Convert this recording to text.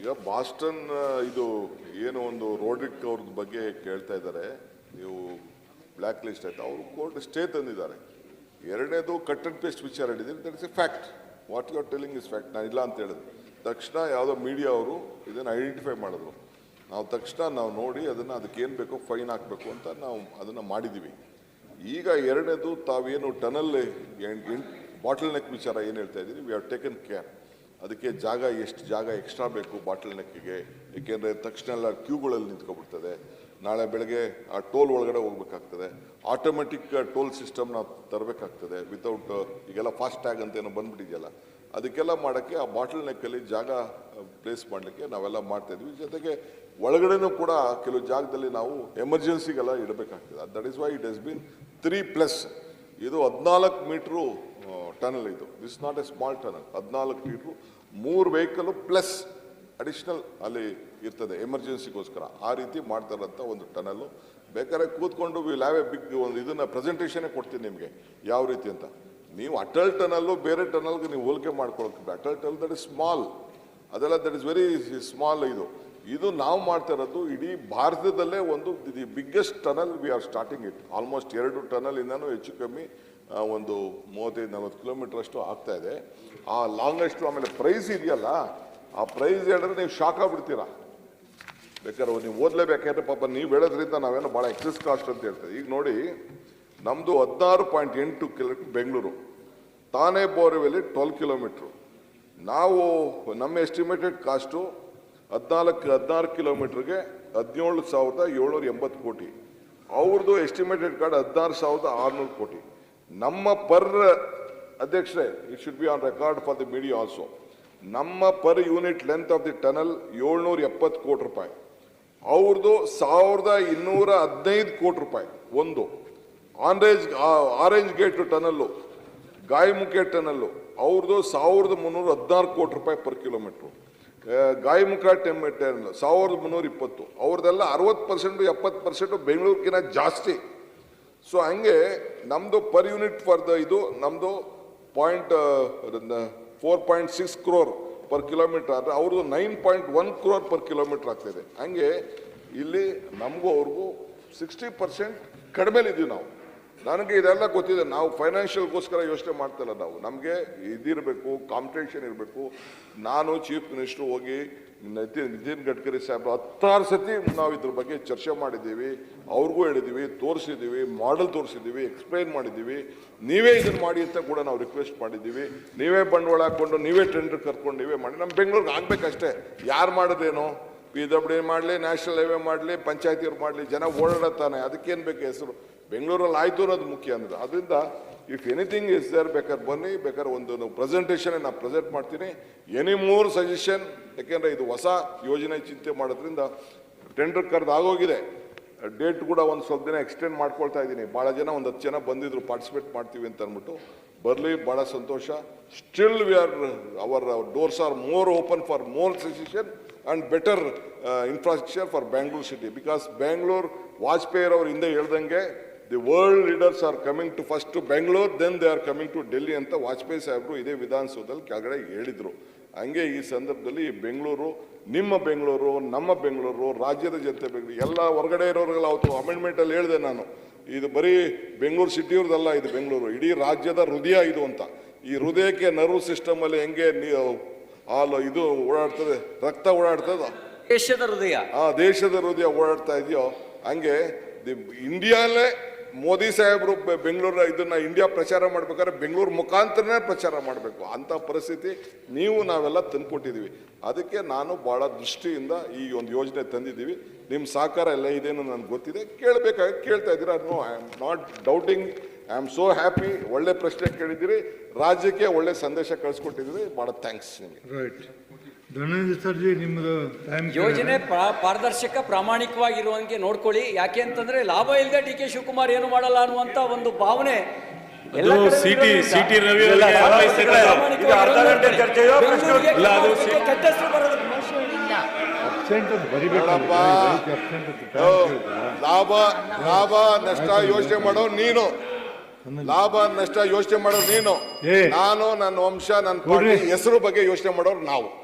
ಈಗ ಬಾಸ್ಟನ್ ಇದು ಏನು ಒಂದು ರೋಡ್ರಿಕ್ ಅವ್ರದ್ದು ಬಗ್ಗೆ ಕೇಳ್ತಾ ಇದ್ದಾರೆ. ನೀವು ಬ್ಲ್ಯಾಕ್ ಲಿಸ್ಟ್ ಆಯ್ತು? ಅವರು ಕೋರ್ಟ್ ಸ್ಟೇ ತಂದಿದ್ದಾರೆ. ಎರಡನೇದು ಕಟ್ ಅಂಡ್ ಪೇಸ್ಟ್ ವಿಚಾರ ಹೇಳಿದ್ದೀನಿ that is a fact what you are telling is fact ನಾನು ಇಲ್ಲ ಅಂತ ತಕ್ಷಣ ಯಾವುದೋ ಮೀಡಿಯಾ ಅವರು ಇದನ್ನು ಐಡೆಂಟಿಫೈ ಮಾಡಿದ್ರು. ನಾವು ತಕ್ಷಣ ನಾವು ನೋಡಿ ಅದನ್ನು ಅದಕ್ಕೆ ಏನು ಬೇಕೋ ಫೈನ್ ಹಾಕಬೇಕು ಅಂತ ನಾವು ಅದನ್ನು ಮಾಡಿದ್ದೀವಿ ಈಗ ಎರಡನೇದು ತಾವೇನು ಟನಲ್ ಬಾಟಲ್ ನೆಕ್ ವಿಚಾರ ಏನು ಹೇಳ್ತಾ ಇದ್ದೀರಿ? ವಿ ಹ್ಯಾವ್ ಟೇಕನ್ ಕೇರ್ ಅದಕ್ಕೆ ಜಾಗ ಎಷ್ಟು ಜಾಗ ಎಕ್ಸ್ಟ್ರಾ ಬೇಕು ಬಾಟಲ್ ನೆಕ್ಕಿಗೆ. ಏಕೆಂದರೆ ತಕ್ಷಣ ಎಲ್ಲ ಕ್ಯೂಗಳಲ್ಲಿ ನಿಂತ್ಕೊಬಿಡ್ತದೆ. ನಾಳೆ ಬೆಳಗ್ಗೆ ಆ ಟೋಲ್ ಒಳಗಡೆ ಹೋಗ್ಬೇಕಾಗ್ತದೆ. ಆಟೋಮೆಟಿಕ್ ಟೋಲ್ ಸಿಸ್ಟಮ್ ನಾವು ತರಬೇಕಾಗ್ತದೆ. ವಿತೌಟ್ ಈಗೆಲ್ಲ ಫಾಸ್ಟ್ ಟ್ಯಾಗ್ ಅಂತ ಏನೋ ಬಂದ್ಬಿಟ್ಟಿದೆಯಲ್ಲ. ಅದಕ್ಕೆಲ್ಲ ಮಾಡೋಕ್ಕೆ ಆ ಬಾಟಲ್ ನೆಕ್ಕಲ್ಲಿ ಜಾಗ ಪ್ಲೇಸ್ ಮಾಡಲಿಕ್ಕೆ ನಾವೆಲ್ಲ ಮಾಡ್ತಾಯಿದ್ವಿ ಜೊತೆಗೆ ಒಳಗಡೆನೂ ಕೂಡ ಕೆಲವು ಜಾಗದಲ್ಲಿ ನಾವು ಎಮರ್ಜೆನ್ಸಿಗೆಲ್ಲ ಇಡಬೇಕಾಗ್ತದೆ. That is why it has been three plus ಇದು ಹದಿನಾಲ್ಕು ಮೀಟ್ರು ಟನಲ್ ಇದು. This not a small tunnel ಹದಿನಾಲ್ಕು ಫೀಟ್ರು ಮೂರು ವೆಹಿಕಲ್ ಪ್ಲಸ್ ಅಡಿಷ್ನಲ್ ಅಲ್ಲಿ ಇರ್ತದೆ ಎಮರ್ಜೆನ್ಸಿಗೋಸ್ಕರ ಆ ರೀತಿ ಮಾಡ್ತಾರಂಥ ಒಂದು ಟನಲ್ಲು ಬೇಕಾದ್ರೆ ಕೂತ್ಕೊಂಡು ವಿಲ್ ಹ್ಯಾವ್ ಎ ಬಿಗ್ ಒಂದು ಇದನ್ನು ಪ್ರೆಸೆಂಟೇಷನೇ ಕೊಡ್ತೀನಿ ನಿಮಗೆ. ಯಾವ ರೀತಿ ಅಂತ? ನೀವು ಅಟಲ್ ಟನಲ್ಲು ಬೇರೆ ಟನಲ್ಗೆ ನೀವು ಹೋಲಿಕೆ ಮಾಡ್ಕೊಳಕ್ಕೆ Atal tunnel that is small ಅದೆಲ್ಲ ದಟ್ ಇಸ್ ವೆರಿ ಸ್ಮಾಲ್ ಇದು. ಇದು ನಾವು ಮಾಡ್ತಾ ಇರೋದು ಇಡೀ ಭಾರತದಲ್ಲೇ ಒಂದು the biggest tunnel we are starting it almost ಎರಡು ಟನಲ್ ಇಂದನೂ ಹೆಚ್ಚು ಕಮ್ಮಿ. ಒಂದು ಮೂವತ್ತೈದು, ನಲ್ವತ್ತು ಕಿಲೋಮೀಟರ್ ಅಷ್ಟು ಆಗ್ತಾ ಇದೆ. ಆ ಲಾಂಗೆಸ್ಟ್ ಆಮೇಲೆ ಪ್ರೈಸ್ ಇದೆಯಲ್ಲ, ಆ ಪ್ರೈಸ್ ಹೇಳಿದ್ರೆ ನೀವು ಶಾಕ್ ಆಗ್ಬಿಡ್ತೀರಾ. ಬೇಕಾದ್ರೆ ನೀವು ಓದಲೇಬೇಕಾದ್ರೆ ಪಾಪ ನೀವು ಹೇಳೋದ್ರಿಂದ ನಾವೇನೋ ಭಾಳ ಎಕ್ಸಸ್ ಕಾಸ್ಟ್ ಅಂತ ಹೇಳ್ತೀವಿ. ಈಗ ನೋಡಿ ನಮ್ಮದು ಹದಿನಾರು ಪಾಯಿಂಟ್ ಎಂಟು ಕಿಲೋಮೀಟರ್ ಬೆಂಗಳೂರು. ತಾನೇ ಬೋರ್ವೆಲಿ ಟ್ವೆಲ್ ಕಿಲೋಮೀಟ್ರು. ನಾವು, ನಮ್ಮ ಎಸ್ಟಿಮೇಟೆಡ್ ಕಾಸ್ಟು ಹದಿನಾಲ್ಕು, ಹದಿನಾರು ಕಿಲೋಮೀಟ್ರಿಗೆ ಹದಿನೇಳು ಸಾವಿರದ ಏಳ್ನೂರ ಎಂಬತ್ತು ಕೋಟಿ. ಅವ್ರದ್ದು ಎಸ್ಟಿಮೇಟೆಡ್ ಕಾರ್ಡ್ ಹದಿನಾರು ಸಾವಿರದ ಆರುನೂರು ಕೋಟಿ. ನಮ್ಮ ಪರ್ ಅಧ್ಯಕ್ಷರೇ it should be on record for the media also ನಮ್ಮ per unit length of the tunnel ಏಳ್ನೂರ ಎಪ್ಪತ್ತು ಕೋಟಿ ರೂಪಾಯಿ. ಅವ್ರದ್ದು ಸಾವಿರದ ಇನ್ನೂರ ಹದಿನೈದು ಕೋಟಿ ರೂಪಾಯಿ, ಒಂದು. ಆನ್ರೇಜ್ orange gate tunnel Gaimukh tunnel ಅವ್ರದ್ದು ಸಾವಿರದ ಮುನ್ನೂರ ಹದಿನಾರು ಕೋಟಿ ರೂಪಾಯಿ ಪರ್ ಕಿಲೋಮೀಟ್ರು ಗಾಯಮುಖ ಟೆಮ್ ಟನಲ್ ಸಾವಿರದ ಮುನ್ನೂರ ಇಪ್ಪತ್ತು ಅವ್ರದ್ದೆಲ್ಲ ಅರವತ್ತು ಪರ್ಸೆಂಟು ಎಪ್ಪತ್ತು ಪರ್ಸೆಂಟು ಬೆಂಗಳೂರಿಗಿಂತ ಜಾಸ್ತಿ. ಸೊ ಹಂಗೆ ನಮ್ಮದು ಪರ್ ಯೂನಿಟ್ ಫಾರ್ ದ ಇದು ನಮ್ಮದು point four point six crore per kilometre ಆದರೆ ಅವ್ರದ್ದು nine point one crore per kilometre ಆಗ್ತಾಯಿದೆ ಹಂಗೆ ಇಲ್ಲಿ ನಮಗೂ ಅವ್ರಿಗೂ ಸಿಕ್ಸ್ಟಿ ಪರ್ಸೆಂಟ್ ಕಡಿಮೆಲಿದ್ದೀವಿ ನಾವು. ನನಗೆ ಇದೆಲ್ಲ ಗೊತ್ತಿದೆ. ನಾವು ಫೈನಾನ್ಷಿಯಲ್ಗೋಸ್ಕರ ಯೋಚನೆ ಮಾಡ್ತಿಲ್ಲ ನಾವು. ನಮಗೆ ಇದಿರಬೇಕು ಕಾಂಪಿಟೇಷನ್ ಇರಬೇಕು. ನಾನು ಚೀಫ್ ಮಿನಿಸ್ಟ್ರು ಹೋಗಿ ನಿತಿನ್ ನಿತಿನ್ ಗಡ್ಕರಿ ಸಾಹೇಬ್ರು ಹತ್ತಾರು ಸತಿ ನಾವು ಇದ್ರ ಬಗ್ಗೆ ಚರ್ಚೆ ಮಾಡಿದ್ದೀವಿ. ಅವ್ರಿಗೂ ಹೇಳಿದ್ದೀವಿ, ತೋರಿಸಿದ್ದೀವಿ ಮಾಡೆಲ್ ತೋರಿಸಿದ್ದೀವಿ ಎಕ್ಸ್ಪ್ಲೈನ್ ಮಾಡಿದ್ದೀವಿ. ನೀವೇ ಇದನ್ನು ಮಾಡಿ ಅಂತ ಕೂಡ ನಾವು ರಿಕ್ವೆಸ್ಟ್ ಮಾಡಿದ್ದೀವಿ. ನೀವೇ ಬಂಡವಾಳ ಹಾಕ್ಕೊಂಡು, ನೀವೇ ಟೆಂಡರ್ ಕರ್ಕೊಂಡು ನೀವೇ ಮಾಡಿ. ನಮ್ಮ ಬೆಂಗಳೂರಿಗೆ ಆಗಬೇಕಷ್ಟೇ. ಯಾರು ಮಾಡೋದೇನು? ಪಿ ಡಬ್ಲ್ಯೂ ಮಾಡಲಿ ನ್ಯಾಷನಲ್ ಹೈವೇ ಮಾಡಲಿ ಪಂಚಾಯತಿಯವ್ರು ಮಾಡಲಿ, ಜನ ಓಡಾಡತ್ತಾನೆ. ಅದಕ್ಕೇನು ಬೇಕು ಹೆಸರು? ಬೆಂಗಳೂರಲ್ಲಿ ಆಯ್ತು ಅನ್ನೋದು ಮುಖ್ಯ ಅಂದ್ರೆ ಅದರಿಂದ ಇಫ್ ಎನಿಥಿಂಗ್ ಇಸ್ ದರ್ ಬೇಕಾದ್ರೆ ಬನ್ನಿ, ಬೇಕಾದ್ರೆ ಒಂದು ಪ್ರೆಸೆಂಟೇಷನ್ ನಾನು ಪ್ರೆಸೆಂಟ್ ಮಾಡ್ತೀನಿ. ಎನಿ ಮೂರ್ ಸಜೆಷನ್ ಯಾಕೆಂದ್ರೆ ಇದು ಹೊಸ ಯೋಜನೆ ಚಿಂತೆ ಮಾಡೋದ್ರಿಂದ ಟೆಂಡರ್ ಕರೆದು ಆಗೋಗಿದೆ. ಡೇಟ್ ಕೂಡ ಒಂದು ಸ್ವಲ್ಪ ದಿನ ಎಕ್ಸ್ಟೆಂಡ್ ಮಾಡ್ಕೊಳ್ತಾ ಇದ್ದೀನಿ. ಭಾಳ ಜನ ಒಂದು ಹತ್ತು ಜನ ಬಂದಿದ್ರು ಪಾರ್ಟಿಸಿಪೇಟ್ ಮಾಡ್ತೀವಿ ಅಂತ ಅಂದ್ಬಿಟ್ಟು ಬರಲಿ, ಭಾಳ ಸಂತೋಷ. Still we are our doors are more open for more suggestion and better infrastructure for Bangalore city because Bangalore ವಾಜಪೇಯಿರವ್ರ ಹಿಂದೆ ಹೇಳ್ದಂಗೆ the world leaders are coming to first to Bengaluru then they are coming to Delhi ಅಂತ ವಾಜಪೇಯಿ ಸಾಹೇಬರು ಇದೇ ವಿಧಾನಸೌಧದಲ್ಲಿ ಕೆಳಗಡೆ ಹೇಳಿದರು. ಹಂಗೆ ಈ ಸಂದರ್ಭದಲ್ಲಿ ಬೆಂಗಳೂರು ನಿಮ್ಮ ಬೆಂಗಳೂರು ನಮ್ಮ ಬೆಂಗಳೂರು ರಾಜ್ಯದ ಜನತೆ ಬೆಂಗಳೂರು ಎಲ್ಲ ಹೊರಗಡೆ ಇರೋರಿಗೆಲ್ಲ ಅವತ್ತು ಅಮೆಂಡ್ಮೆಂಟಲ್ಲಿ ಹೇಳಿದೆ ನಾನು. ಇದು ಬರೀ ಬೆಂಗಳೂರು ಸಿಟಿಯವ್ರದ್ದಲ್ಲ ಇದು ಬೆಂಗಳೂರು ಇಡೀ ರಾಜ್ಯದ ಹೃದಯ ಇದು ಅಂತ. ಈ ಹೃದಯಕ್ಕೆ ನರ್ವ್ ಸಿಸ್ಟಮಲ್ಲಿ ಹೆಂಗೆ ಹಾಲು ಇದು ಓಡಾಡ್ತದೆ ರಕ್ತ ಓಡಾಡ್ತದ ದೇಶದ ಹೃದಯ. ಆ ದೇಶದ ಹೃದಯ ಓಡಾಡ್ತಾ ಇದೆಯೋ ಹಂಗೆ ದಿ ಇಂಡಿಯಾಲೇ ಮೋದಿ ಸಾಹೇಬರು ಬೆಂಗಳೂರ ಇದನ್ನ ಇಂಡಿಯಾ ಪ್ರಚಾರ ಮಾಡ್ಬೇಕಾದ್ರೆ ಬೆಂಗಳೂರು ಮುಖಾಂತರನೇ ಪ್ರಚಾರ ಮಾಡಬೇಕು. ಅಂತ ಪರಿಸ್ಥಿತಿ ನೀವು ನಾವೆಲ್ಲ ತಂದುಕೊಟ್ಟಿದ್ದೀವಿ. ಅದಕ್ಕೆ ನಾನು ಭಾಳ ದೃಷ್ಟಿಯಿಂದ ಈ ಒಂದು ಯೋಜನೆ ತಂದಿದ್ದೀವಿ. ನಿಮ್ಮ ಸಹಕಾರ ಎಲ್ಲ ಇದೇನು ನನಗೆ ಗೊತ್ತಿದೆ. ಕೇಳಬೇಕಾಗಿ ಕೇಳ್ತಾ ಇದ್ದೀರಾ? No I am not doubting I am so happy ಒಳ್ಳೆ ಪ್ರಶ್ನೆ ಕೇಳಿದ್ದೀರಿ. ರಾಜ್ಯಕ್ಕೆ ಒಳ್ಳೆ ಸಂದೇಶ ಕಳಿಸ್ಕೊಟ್ಟಿದ್ದೀರಿ. ಭಾಳ ಥ್ಯಾಂಕ್ಸ್ ನಿಮಗೆ. ರೈಟ್ ಧನಂಜಯ ಸರ್ಜಿ ನಿಮ್ಮದು ಯೋಜನೆ ಪ್ರಾ- ಪಾರದರ್ಶಕ ಪ್ರಾಮಾಣಿಕವಾಗಿರುವಂಗೆ ನೋಡ್ಕೊಳ್ಳಿ. ಯಾಕೆ ಅಂತಂದ್ರೆ ಲಾಭ ಇಲ್ಲದೆ ಡಿ ಕೆ ಶಿವಕುಮಾರ್ ಏನು ಮಾಡಲ್ಲ ಅನ್ನುವಂತ ಒಂದು ಭಾವನೆ ಲಾಭ ಲಾಭ ನಷ್ಟ ಯೋಚನೆ ಮಾಡೋ ನೀನು. ಲಾಭ ನಷ್ಟ ಯೋಚನೆ ಮಾಡೋ ನೀನು. ಏ. ನಾನು ನನ್ನ ವಂಶ ನನ್ನ. ಹೆಸರು ಬಗ್ಗೆ ಯೋಚನೆ ಮಾಡೋರು ನಾವು.